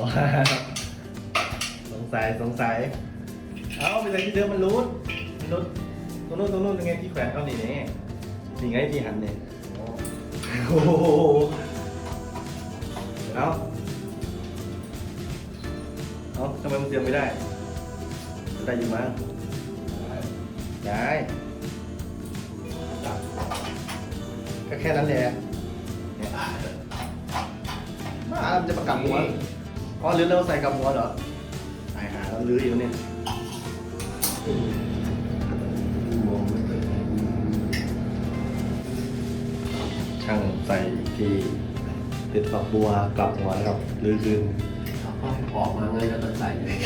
สงสัยสงสัย เอาไปใส่ที่เดิมมันรูดมันรูดตรงนู้นตรงนู้นยังไงที่แขวนเขาหนี่นี่นี่ไงที่หันเนี่ยโอ้โหเอาเอาทำไมมันเสียบไม่ได้ได้อยู่มั้งได้ก็แค่นั้นแหละมาจะประกับหัว อ๋อหรือเราใส่กับหัวเหรอตายหาแล้วลื้ออยู่เนี่ยช่างใส่ที่ติดฝักบัวกลับหัวนะครับหรือคืนเอาเข้าออกมาไงแล้วก็ใส่เลย